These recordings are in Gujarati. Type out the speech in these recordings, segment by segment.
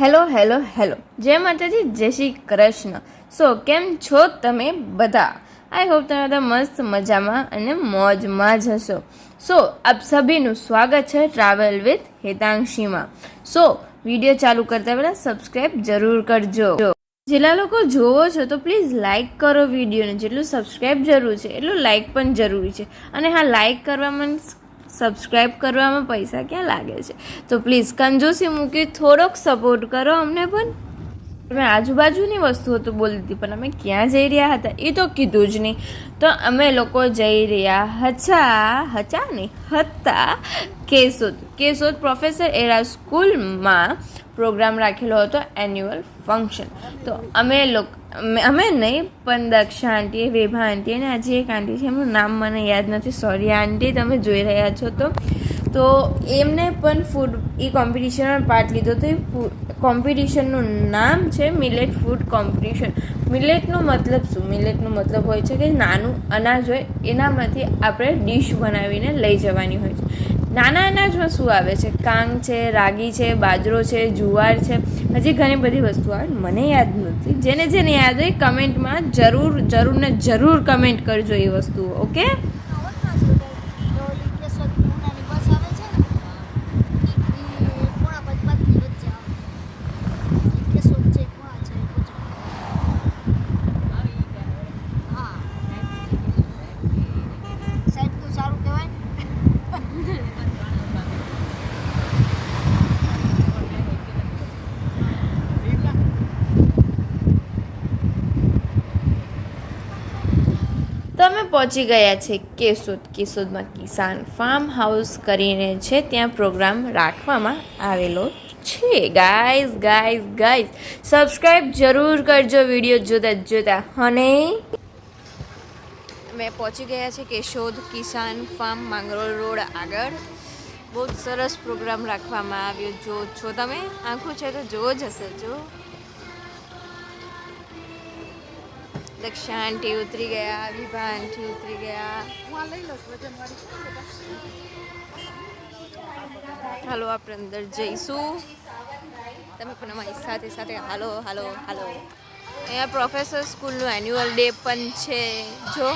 Hello hello hello. જય માતાજી, જય શ્રી કૃષ્ણ. સો, કેમ છો તમે બધા? આઈ હોપ તમે બધા મસ્ત મજામાં અને મોજમાં જ હશો. સો, આપ સભીનું સ્વાગત છે ટ્રાવેલ વિથ હેતાંશીમાં. સો, વીડિયો ચાલુ કરતા પહેલાં સબસ્ક્રાઈબ જરૂર કરજો. જેટલા લોકો જોવો છો તો પ્લીઝ લાઇક કરો વિડીયોને. જેટલું સબસ્ક્રાઈબ જરૂર છે એટલું લાઇક પણ જરૂરી છે. અને હા લાઇક કરવામાં સબસ્ક્રાઈબ કરવામાં પૈસા ક્યાં લાગે છે? તો પ્લીઝ કંજૂસી મૂકી થોડોક સપોર્ટ કરો અમને પણ. મેં આજુબાજુની વસ્તુઓ તો બોલી હતી પણ અમે ક્યાં જઈ રહ્યા હતા એ તો કીધું જ નહીં. તો અમે લોકો જઈ રહ્યા હતા હતા નહીં, હતા કેશોદ. કેશોદ પ્રોફેસર એરા સ્કૂલમાં પ્રોગ્રામ રાખેલો હતો એન્યુઅલ ફંક્શન તો અમે લોકો, અમે નહીં, પણ દક્ષા આંટીએ, વેભા આંટી અને આજે એક આંટી છે, એમનું નામ મને યાદ નથી. સોરી આંટી, તમે જોઈ રહ્યા છો તો. તો એમને પણ ફૂડ એ કોમ્પિટિશનમાં પાર્ટ લીધો તો એ કોમ્પિટિશનનું નામ છે મિલેટ ફૂડ કોમ્પિટિશન મિલેટનો મતલબ શું? મિલેટનો મતલબ હોય છે કે નાનું અનાજ હોય, એનામાંથી આપણે ડીશ બનાવીને લઈ જવાની હોય છે. નાના અનાજમાં શું આવે છે? કાંગ છે, રાગી છે, બાજરો છે, જુવાર છે, હજી ઘણી બધી વસ્તુ આવે. મને યાદ નથી. જેને જેને યાદ હોય કમેન્ટમાં જરૂર જરૂર ને જરૂર કમેન્ટ કરજો એ વસ્તુઓ ઓકે સારું કહેવાય તો અમે પહોંચી ગયા છે કેશોદ કેશોદમાં કિસાન ફાર્મ હાઉસ કરીને છે, ત્યાં પ્રોગ્રામ રાખવામાં આવેલો છે. ગાઈઝ ગાઈઝ ગાઈઝ સબસ્ક્રાઈબ જરૂર કરજો વીડિયો જોતા જોતા, અને મેં પહોંચી ગયા છે કેશોદ કિસાન ફાર્મ માંગરોળ રોડ આગળ. બહુ સરસ પ્રોગ્રામ રાખવામાં આવ્યો. જો છો તમે આંખો છે તો જોવો જ હશે, જો. દક્ષા આંટી ઉતરી ગયા. વિભા આંટી ઉતરી ગયા હાલો આપણે અંદર જઈશું. તમે પણ અમારી સાથે સાથે હાલો હાલો હાલો. અહીંયા પ્રોફેસર સ્કૂલનું એન્યુઅલ ડે પણ છે જો.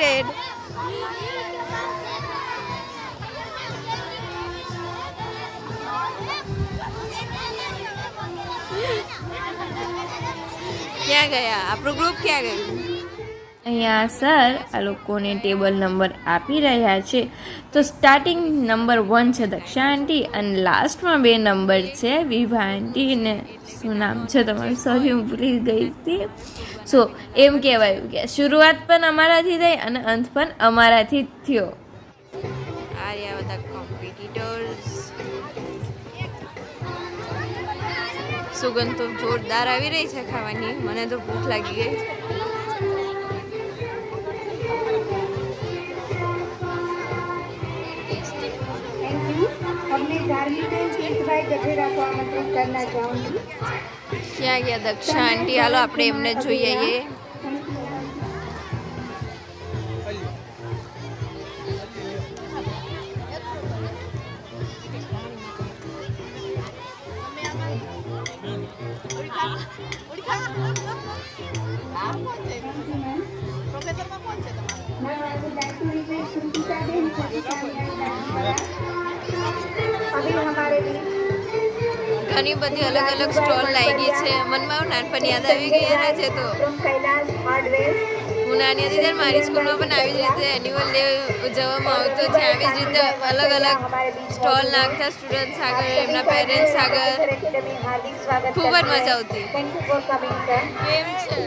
Excited. ક્યાં ગયા? આપણું ગ્રુપ ક્યાં ગયું? અહીંયા સર, આ લોકોને ટેબલ નંબર આપી રહ્યા છે. તો સ્ટાર્ટિંગ નંબર વન છે દક્ષા આંટી અને લાસ્ટમાં બે નંબર છે વિભા આંટી ને શું નામ છે તમારું? સોરી હું ભૂલી ગઈ હતી. સો એમ કહેવાયું કે શરૂઆત પણ અમારાથી થઈ અને અંત પણ અમારાથી થયો. આ રહ્યા બધા કોમ્પિટિટર્સ સુગંધ તો જોરદાર આવી રહી છે ખાવાની. મને તો ભૂખ લાગી ગઈ. क्या गया दक्षा आंटी हालो आप Thank you. अभी हमारे बीच ઘણી બધી અલગ અલગ સ્ટોલ લાગી છે મનમાં એવું નાનપણ યાદ આવી ગઈ એના છે તો from कैलाश हार्डवेयर હું નાની હતી ત્યારે મારી સ્કૂલમાં પણ આવી જ રીતે એન્યુઅલ ડે ઉજવવામાં આવતો છે આવી જ રીતે અલગ અલગ સ્ટોલ નાખતા સ્ટુડન્ટ્સ આગળ એમના પેરેન્ટ્સ આગળ एकेडमी हार्दिक स्वागत ખૂબ જ મજા આવતી thank you for coming sir કેમ છે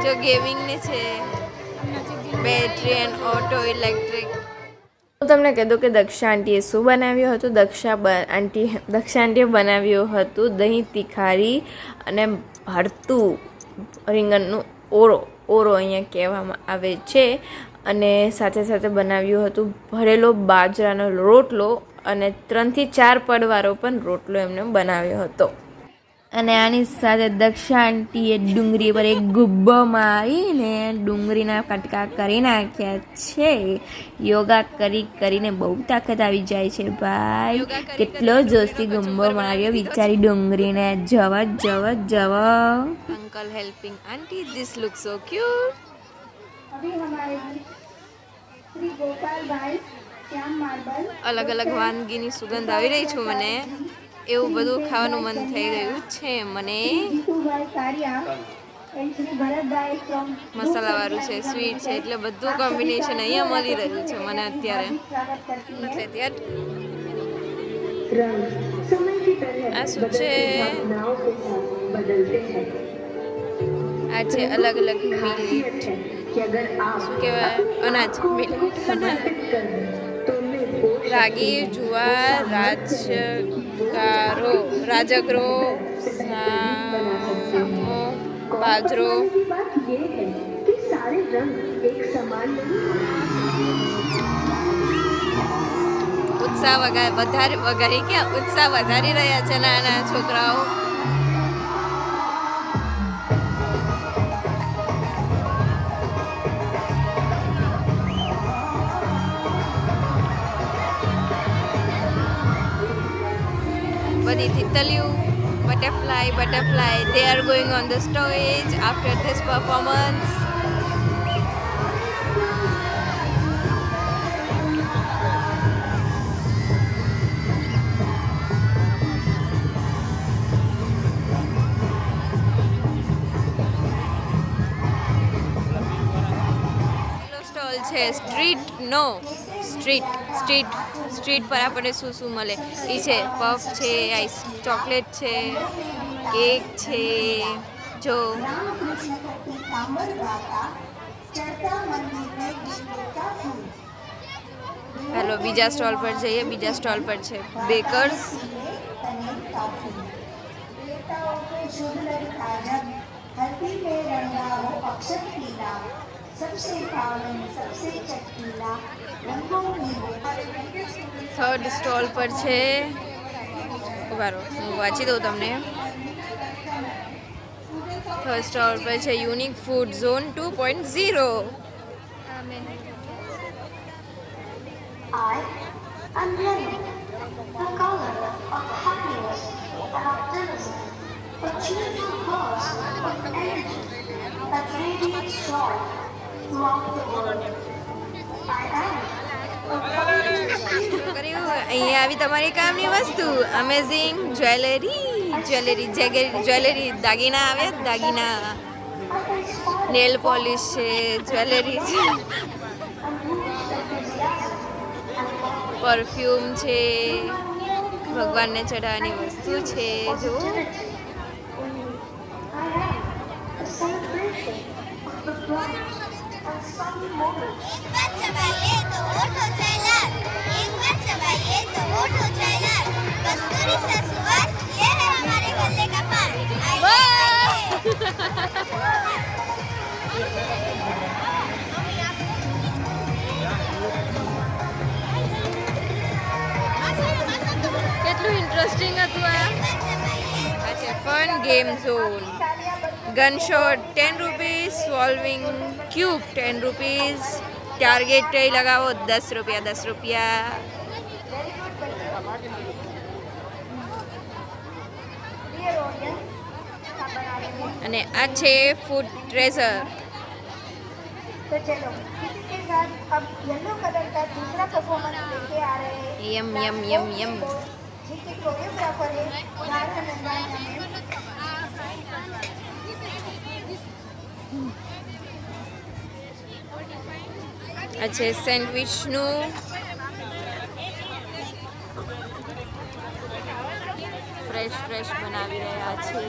જો ગેમિંગ ને છે બેટરી એન્ડ ઓટો ઇલેક્ટ્રિક હું તમને કીધું કે દક્ષા આંટીએ શું બનાવ્યું હતું? દક્ષા આંટી દક્ષા આંટીએ બનાવ્યું હતું દહીં તિખારી અને ભરતું રીંગણનું ઓરો ઓરો અહીંયા કહેવામાં આવે છે અને સાથે સાથે બનાવ્યું હતું ભરેલો બાજરાનો રોટલો અને ત્રણથી ચાર પડવારો પણ રોટલો એમને બનાવ્યો હતો. અને આની સાથે દક્ષા આંટીએ ડુંગળી પર એક ગુબ્બો મારીને ડુંગળીના કટકા કરી નાખ્યા છે. યોગા કરી કરીને બહુ તાકાત આવી જાય છે ભાઈ. કેટલો જોશી ગુંબો માર્યો બિચારી ડુંગળીને. જવા જવ જવ. Uncle helping aunty this look so cute અભી હમારે શ્રી ગોપાલભાઈ શ્યામ માર્બલ અલગ અલગ વાનગીની સુગંધ આવી રહી છું મને એવું બધું ખાવાનું મન થઈ ગયું છે મને. મસાલાવાળું છે સ્વીટ છે એટલે બધું કોમ્બિનેશન અહીંયા મળી રહ્યું છે મને અત્યારે. એટલે ત્યાં આ શું છે? આ છે અલગ અલગ મિલિટ શું કહેવાય? અનાજ. મિલિટ રાગી જુવાર રાજ કારો રાજગરો બાજરો. ઉત્સાહ વધારે વગેરે કે ઉત્સાહ વધારી રહ્યા છે નાના છોકરાઓ? બધી તિતલિયું butterfly butterfly they are going on the stage after this performance પેલો સ્ટોલ છે સ્ટ્રીટ નો સ્ટ્રીટ સ્ટ્રીટ સ્ટ્રીટ પર આપણને શું શું મળે એ છે પફ છે આઈસ ચોકલેટ છે કેક છે જો હેલો બીજા સ્ટોલ પર જઈએ બીજા સ્ટોલ પર છે બેકર્સ हल्दी में रंगा वो अक्षर पीला सबसे पावन सबसे चटकीला रंगों में वो થર્ડ સ્ટોલ પર છે ઊભા રહો હું વાંચી દઉં તમને થર્ડ સ્ટોલ પર છે unique food zone two point zero throughout the. અહીંયા આવી તમારી કામની વસ્તુ. અમેઝિંગ જ્વેલરી જ્વેલરી જ્વેલરી દાગીના આવે. દાગીના નેલ પોલિશ છે જ્વેલરી છે. પરફ્યુમ છે. ભગવાનને ચઢાવવાની વસ્તુ છે, જો. Thank am કેટલું ઇન્ટરેસ્ટિંગ હતું આ. Fun game zone gun shot ten rupees solving cube ten rupees target કઈ લગાવો દસ રૂપિયા દસ રૂપિયા Dear audience, सब बना लेंगे અને આ છે ફૂડ ટ્રેઝર तो चलो इसी के साथ अब येलो कलर का दूसरा परफॉर्मेंस लेके आ रहे हैं यम यम यम यम जिनके कोरियोग्राफर है राधा नंदानी આ છે સેન્ડવિચનું. ફ્રેશ ફ્રેશ બનાવી રહ્યા છે.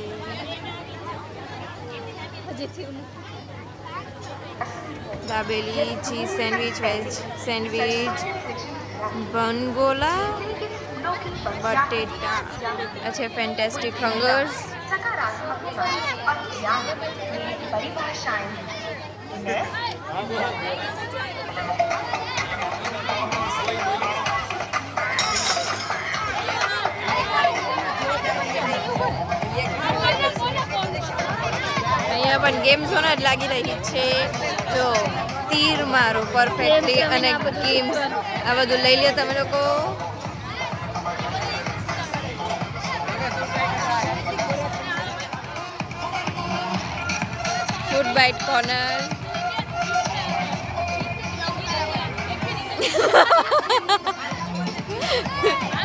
Dabeli cheese sandwich, veg sandwich બનગોલા બટેટા, આ છે ફેન્ટેસ્ટિક હંગર્સ. અહીંયા પણ ગેમ ઝોન જ લાગી રહી છે. જો તીર મારો પરફેક્ટલી અને ગેમ્સ આ બધું લઈ લ્યો તમે લોકો. ફૂડ બાઇટ કોર્નર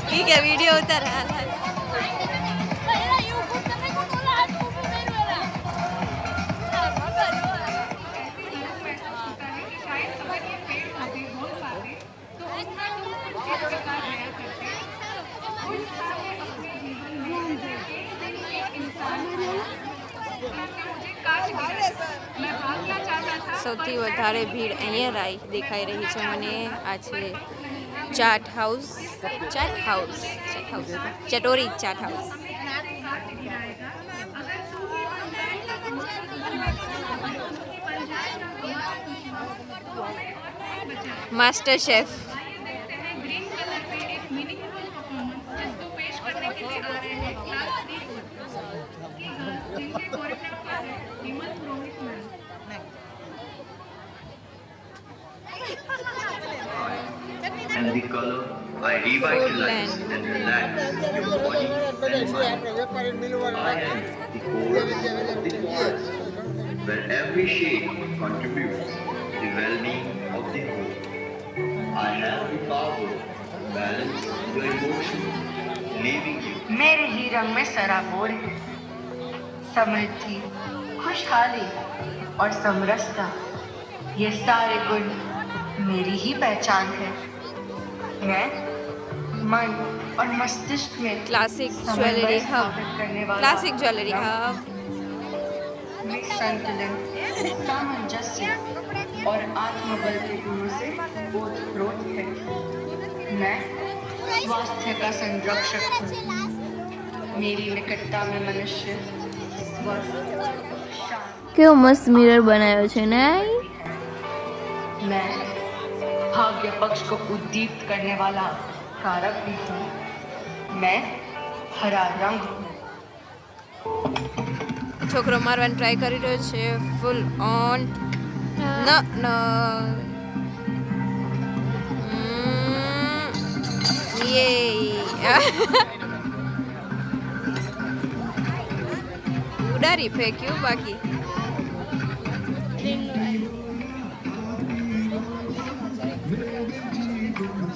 ઠીક હે વીડિયો ઉતાર હા હાલ સૌથી વધારે ભીડ અહીંયા રાઈ દેખાઈ રહી છે. મને આ છે chaat house. Chaat house. Chaat house. Chatori chaat house. Master chef. The color, I revitalize and relax your body and mind. I am the core of the forest, where every shade contributes to the well-being of the whole. I have the power to balance your emotions, leaving you मेरे ही रंग में सराबोर है समृद्धि खुशहाली और समरसता ये सारे गुण मेरी ही पहचान है मन और मस्तिष्क में क्लासिक समन्वय ज्वेलरी हब स्थापित करने वाला क्लासिक ज्वेलरी हब में संतुलन सामंजस्य और आत्मबल के गुणों से ओतप्रोत है मैं स्वास्थ्य का संरक्षक हूँ मेरी निकटता में मनुष्य स्वस्थ शांत કેવો મસ્ત મિરર બનાવ્યો છે ને मैं भाग्य पक्ष को उद्दीप्त करने वाला कारक भी हूँ मैं हरा रंग हूँ છોકરો મારવાની ટ્રાય કરી રહ્યો છે ફૂલ ઓન ન ન યે ઉડારી ફેંક્યું બાકી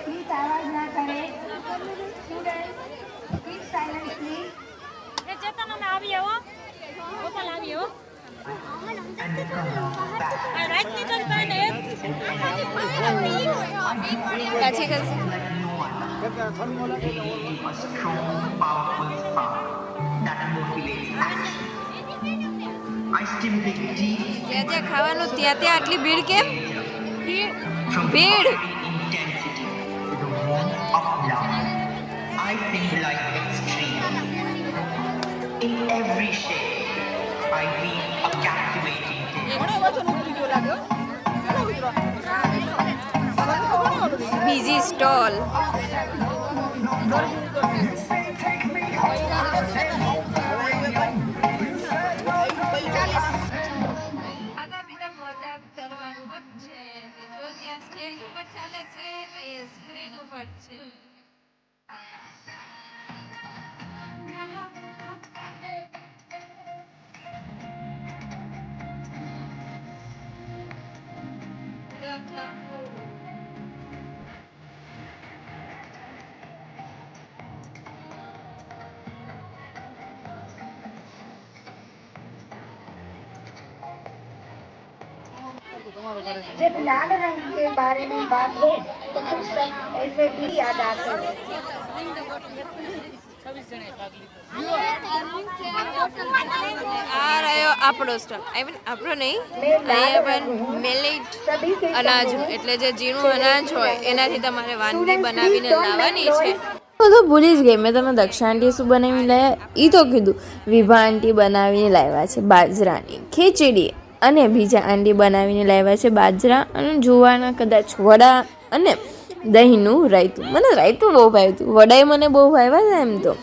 પ્લીઝ આવાજ ના કરે સ્ટુડન્ટ પ્લીઝ સાયલન્સ પ્લીઝ એ ચેતન અમે A strong, powerful spark that motivates action. I stimulate deep જ્યાં ત્યાં ખાવાનું ત્યાં ત્યાં આટલી ભીડ કેમ from ભીડ intensity to સ્ટેજ ઉપર ચાલે છે जब लाल रंग के बारे में बात हो तो कुछ सब ऐसे भी याद आते हैं આ રહ્યો આપણો સ્ટોલ આઈ મીન આપણો નહીં અહીંયા પણ મિલેટ सभी के અનાજ એટલે જે ઝીણું અનાજ હોય એનાથી તમારે વાનગી બનાવીને લાવવાની છે હું તો ભૂલી જ ગઈ મેં તમે દક્ષા આંટી શું બનાવીને લાવ્યા એ તો કીધું વિભા આંટી બનાવીને લાવ્યા છે બાજરાની ખીચડી અને બીજા આંડી બનાવીને લાવ્યા છે બાજરા અને જુવાના કદાચ વડા અને દહીંનું રાયતું. મને રાયતું બહુ ભાવ્યું હતું વડાએ મને બહુ ભાવ્યા હતા એમ તો.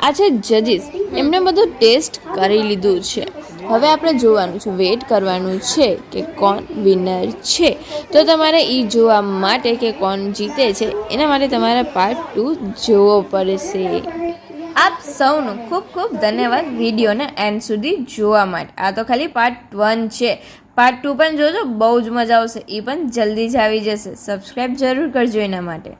આ છે જજીસ. એમને બધું ટેસ્ટ કરી લીધું છે. હવે આપણે જોવાનું છે, વેટ કરવાનું છે કે કોણ વિનર છે. તો તમારે એ જોવા માટે કે કોણ જીતે છે, એના માટે તમારે પાર્ટ ટુ જોવો પડશે. આપ સૌનું ખૂબ ખૂબ ધન્યવાદ વિડીયોને એન્ડ સુધી જોવા માટે. આ તો ખાલી પાર્ટ વન છે. પાર્ટ ટુ પણ જોજો, બહુ જ મજા આવશે. એ પણ જલ્દી જ આવી જશે. સબસ્ક્રાઈબ જરૂર કરજો એના માટે.